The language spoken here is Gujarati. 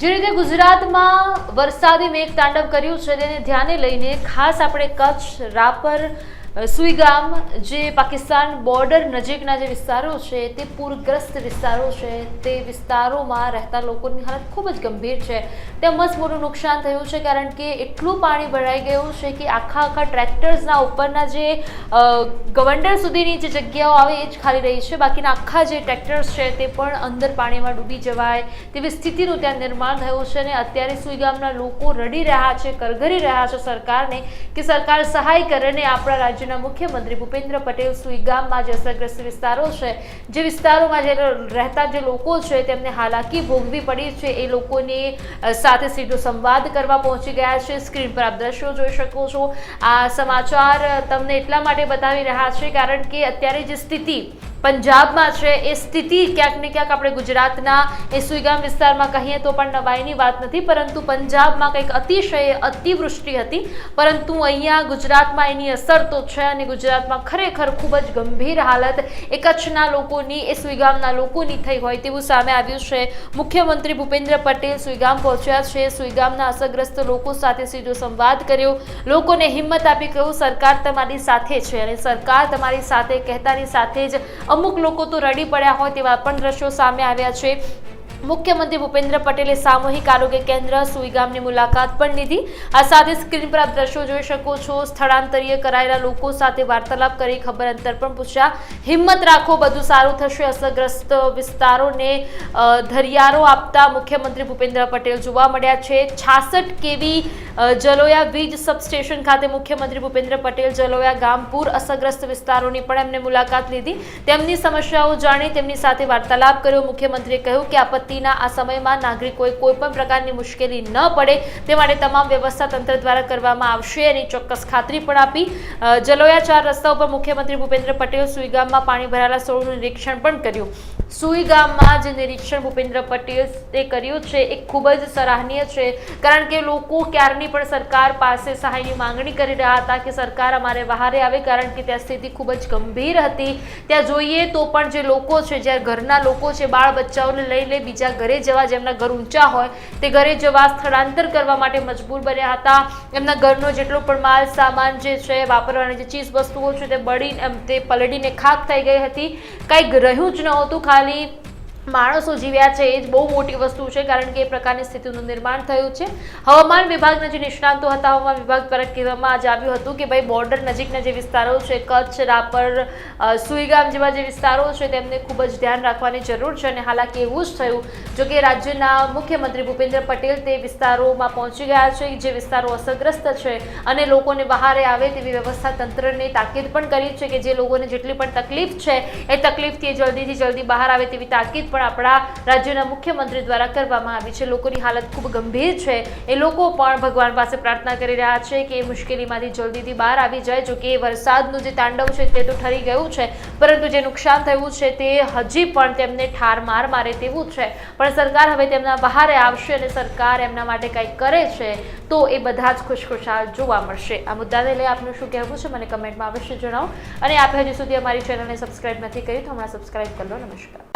જે રીતે ગુજરાતમાં વરસાદી મેઘ તાંડવ કર્યું છે, તેને ધ્યાને લઈને ખાસ આપણે કચ્છ, રાપર સુઈગામ જે પાકિસ્તાન બોર્ડર નજીકના જે વિસ્તારો છે, તે પૂરગ્રસ્ત વિસ્તારો છે, તે વિસ્તારોમાં રહેતા લોકોની હાલત ખૂબ જ ગંભીર છે. તેમજ મોટું નુકસાન થયું છે કારણ કે એટલું પાણી ભરાઈ ગયું છે કે આખા આખા ટ્રેક્ટર્સના ઉપરના જે ગવંડર સુધીની જે જગ્યાઓ આવે એ જ ખાલી રહી છે. બાકીના આખા જે ટ્રેક્ટર્સ છે તે પણ અંદર પાણીમાં ડૂબી જવાય તેવી સ્થિતિનું ત્યાં નિર્માણ થયું છે અને અત્યારે સુઈ ગામના લોકો રડી રહ્યા છે, કરઘરી રહ્યા છે સરકારને કે સરકાર સહાય કરે ને આપણા રાજ્યના મુખ્યમંત્રી ભૂપેન્દ્ર પટેલ સુઈગામમાં જે અસરગ્રસ્ત વિસ્તારો છે. જે વિસ્તારોમાં જે રહેતા જે લોકો છે તેમને હાલાકી ભોગવી પડી છે. એ લોકોની સાથે સીધો સંવાદ કરવા પહોંચી ગયા છે. સ્ક્રીન પર આપ દ્રશ્યો જોઈ શકો છો. આ સમાચાર તમને એટલા માટે બતાવી રહ્યા છે કારણ કે અત્યારે જે સ્થિતિ પંજાબમાં છે. એ સ્થિતિ ક્યાંક ને ક્યાંક આપણે ગુજરાતના, એ સુઈગામ વિસ્તારમાં કહીએ તો પણ નવાઈની વાત નથી, પરંતુ પંજાબમાં કંઈક અતિશય અતિવૃષ્ટિ હતી. પરંતુ અહીંયા ગુજરાતમાં એની અસર તો છે અને ગુજરાતમાં ખરેખર ખૂબ જ ગંભીર હાલત એ કચ્છના લોકોની, એ સુઈગામના લોકોની થઈ હોય તેવું સામે આવ્યું છે. મુખ્યમંત્રી ભૂપેન્દ્ર પટેલ સુઈગામ પહોંચ્યા છે. સુઈગામના અસરગ્રસ્ત લોકો સાથે સીધો સંવાદ કર્યો. લોકોને હિંમત આપી કહ્યું, સરકાર તમારી સાથે છે અને સરકાર તમારી સાથે, કહેતાની સાથે જ અમુક લોકો તો રડી પડ્યા હોય તેવા પણ દ્રશ્યો સામે આવ્યા છે. મુખ્યમંત્રી ભૂપેન્દ્ર પટેલે સામૂહિક આરોગ્ય કેન્દ્ર સુઈગામની મુલાકાત પણ લીધી. આ સાથે સ્ક્રીન પર આપ દ્રશ્યો જોઈ શકો છો. સ્થળાંતરીય કરાયેલા લોકો સાથે વાર્તાલાપ કરી ખબર અંતર પણ પૂછ્યા. હિંમત રાખો, બધું સારું થશે. અસરગ્રસ્ત વિસ્તારોને ધરિયારો આપતા મુખ્યમંત્રી ભૂપેન્દ્ર પટેલ જોવા મળ્યા છે. છાસઠ કેવી જલોયા વીજ સબસ્ટેશન ખાતે મુખ્યમંત્રી ભૂપેન્દ્ર પટેલ જલોયા ગામપુર અસરગ્રસ્ત વિસ્તારોની પણ એમને મુલાકાત લીધી. તેમની સમસ્યાઓ જાણી તેમની સાથે વાર્તાલાપ કર્યો. મુખ્યમંત્રીએ કહ્યું કે આપત્તિના આ સમયમાં નાગરિકોએ કોઈપણ પ્રકારની મુશ્કેલી ન પડે તે માટે તમામ વ્યવસ્થા તંત્ર દ્વારા કરવામાં આવશે એની ચોક્કસ ખાતરી પણ આપી. જલોયા ચાર રસ્તા ઉપર મુખ્યમંત્રી ભૂપેન્દ્ર પટેલ સુઈગામમાં પાણી ભરાયેલા સ્થળોનું નિરીક્ષણ પણ કર્યું. સુઈગામમાં જે નિરીક્ષણ ભૂપેન્દ્ર પટેલે કર્યું છે, એ ખૂબ જ સરાહનીય છે. કારણ કે લોકો ક્યારની પણ સરકાર પાસે સહાયની માંગણી કરી રહ્યા હતા કે સરકાર અમારે બહારે આવે, કારણ કે ત્યાં સ્થિતિ ખૂબ જ ગંભીર હતી. ત્યાં જોઈએ તો પણ જે લોકો છે, જ્યાં ઘરના લોકો છે, બાળ બચ્ચાઓને લઈ લઈ બીજા ઘરે જવા જેમના ઘર ઊંચા હોય, તે ઘરે જવા સ્થળાંતર કરવા માટે મજબૂર બન્યા હતા. એમના ઘરનો જેટલો પણ માલ સામાન જે છે, વાપરવાની જે ચીજ વસ્તુઓ છે, તે બળી તે પલળીને ખાક થઈ ગઈ હતી. કંઈક રહ્યું જ નહોતું. ખાલી Bengali માણસો જીવ્યા છે, એ જ બહુ મોટી વસ્તુ છે, કારણ કે એ પ્રકારની સ્થિતિનું નિર્માણ થયું છે. હવામાન વિભાગના જે નિષ્ણાંતો હતા, હવામાન વિભાગ દ્વારા કહેવામાં આજે આવ્યું હતું કે ભાઈ બોર્ડર નજીકના જે વિસ્તારો છે, કચ્છ, રાપર સુઈગામ જેવા જે વિસ્તારો છે, તેમને ખૂબ જ ધ્યાન રાખવાની જરૂર છે અને હાલાકી એવું જ થયું, જો કે રાજ્યના મુખ્યમંત્રી ભૂપેન્દ્ર પટેલ તે વિસ્તારોમાં પહોંચી ગયા છે, જે વિસ્તારો અસરગ્રસ્ત છે અને લોકોને બહારે આવે તેવી વ્યવસ્થા તંત્રને તાકીદ પણ કરી છે કે જે લોકોને જેટલી પણ તકલીફ છે, એ તકલીફથી જલ્દીથી જલ્દી બહાર આવે તેવી તાકીદ પણ આપણા રાજ્યના મુખ્યમંત્રી દ્વારા કરવામાં આવી છે. લોકોની હાલત ખૂબ ગંભીર છે. એ લોકો પણ ભગવાન પાસે પ્રાર્થના કરી રહ્યા છે કે એ મુશ્કેલીમાંથી જલ્દીથી બહાર આવી જાય. જો કે વરસાદનું જે તાંડવ છે તે તો ઠરી ગયું છે, પરંતુ જે નુકસાન થયું છે તે હજી પણ તેમને ઠાર માર મારે તેવું છે. પણ સરકાર હવે તેમના બહારે આવશે અને સરકાર એમના માટે કંઈક કરે છે, તો એ બધા જ ખુશખુશાલ જોવા મળશે. આ મુદ્દાને લઈ આપનું શું કહેવું છે મને કમેન્ટમાં અવશ્ય જણાવો. અને આપ હજી સુધી અમારી ચેનલને સબસ્ક્રાઇબ નથી કરી તો હમણાં સબસ્ક્રાઇબ કરી લો. નમસ્કાર.